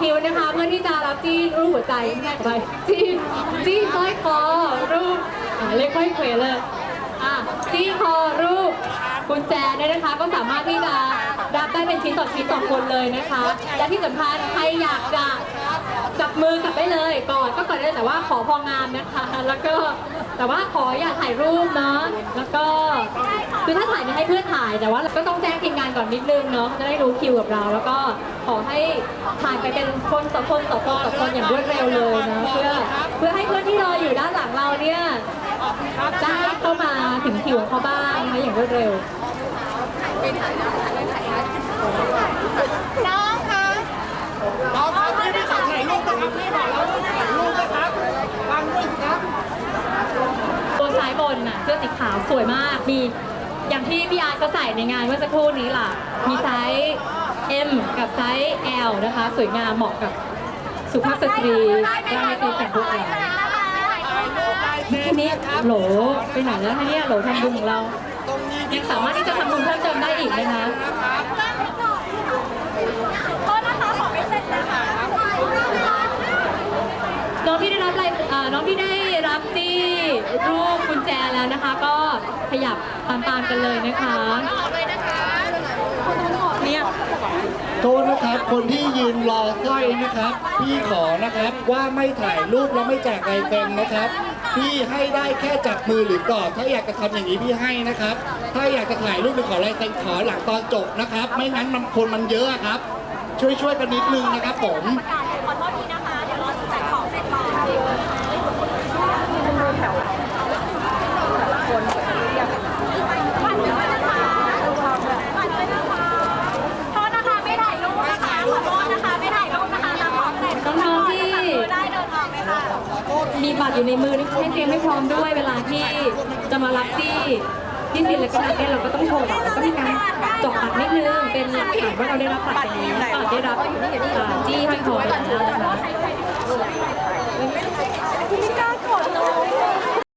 คิวนะคะ เพื่อที่จะรับจี้รูปหัวใจไปจี้จี้สร้อยคอรูปเล็กค่อยเควเลยอะจี้คอรู กุญแจเนี่ยนะคะ ก็สามารถที่จะรับได้เป็นชิ้นต่อชิ้นต่อคนเลยนะคะ และที่สำคัญใครอยากจะจับมือกลับได้เลยก่อนก็ก่อนได้แต่ว่าขอพองามนะคะ แล้วก็แต่ว่าขออย่าถ่ายรูปเนาะแล้วก็คือถ้าถ่ายเนี่ยให้เพื่อนถ่ายแต่ว่าก็ต้องแจ้งทีมงานก่อนนิดนึงเนาะจะได้รู้คิวกับเรา แล้วก็ขอให้ถ่ายไปเป็นคนต่อคนต่อคนต่อคนอย่างรวดเร็วเลยนะเพื่อเพื่อให้เพื่อนที่รออยู่ด้านหลังเราเนี่ยได้เข้ามาถึงคิวของเขาบ้างนะคะอย่างรวดเร็ว น้องคะน้องครับพี่ไม่ขอถ่ายรูปนะครับพี่บอกแล้วว่าถ่ายรูปนะครับฟังด้วยสิครับตัวซ้ายบนน่ะเสื้อสีขาวสวยมาก มีอย่างที่พี่อาร์ตก็ใส่ในงานเมื่อสักครู่นี้ล่ะ มีไซส์ M กับไซส์ L นะคะ สวยงามเหมาะกับสุภาพสตรีร่างเล็กๆอย่างพวกเราถ่ายทีนนี้โหลไปไหนแล้วคะเนี่ยโหลทำบุญของเรา ยังสามารถที่จะทำบุญเพิ่มเติมได้อีกนะคะ นะครับ โทษนะคะขอไม่เซ็นนะคะ น้องที่ได้รับลายเอ่อน้องที่ได้รับที่รูปกุญ แจแล้วนะคะ ก็ขยับตามๆกันเลยนะคะเนี่ยโทษนะครับ คนที่ยืนรอสร้อยนะครับ พี่ขอนะครับว่าไม่ถ่ายรูปแล้วไม่แจกลายเซ็นนะครับ พี่ให้ได้แค่จับมือหรือกอดถ้าอยากจะทำอย่างนี้พี่ให้นะครับ ถ้าอยากจะถ่ายรูปหรือขอลายเซ็นขอหลังตอนจบนะครับ ไม่งั้นมันคนมันเยอะครับช่วยช่วยๆกันนิดนึงนะครับผม ขอโทษทีนะคะ เดี๋ยวรอจ่ายของเสร็จก่อนปั่นด้วยนะคะปั่นด้วยนะคะโทษนะคะไม่ถ่ายรูปนะคะขอโทษนะคะไม่ถ่ายรูปนะคะรับของเสร็จ น้องๆที่ ได้เดินออกเลยค่ะ มี บัตรอยู่ในมือนี่ให้เตรียมให้พร้อมด้วยเวลาที่จะมารับที่ที่สินและกนันเนี่ยเราก็ต้องโชว์บัตรแล้วก็มีการจอกบัตรนิดนึงเป็นหลักฐานว่าเราได้รับบัตรแล้วอ่าได้รับอ่าจี้ห้อยคอไปแล้วนะคะ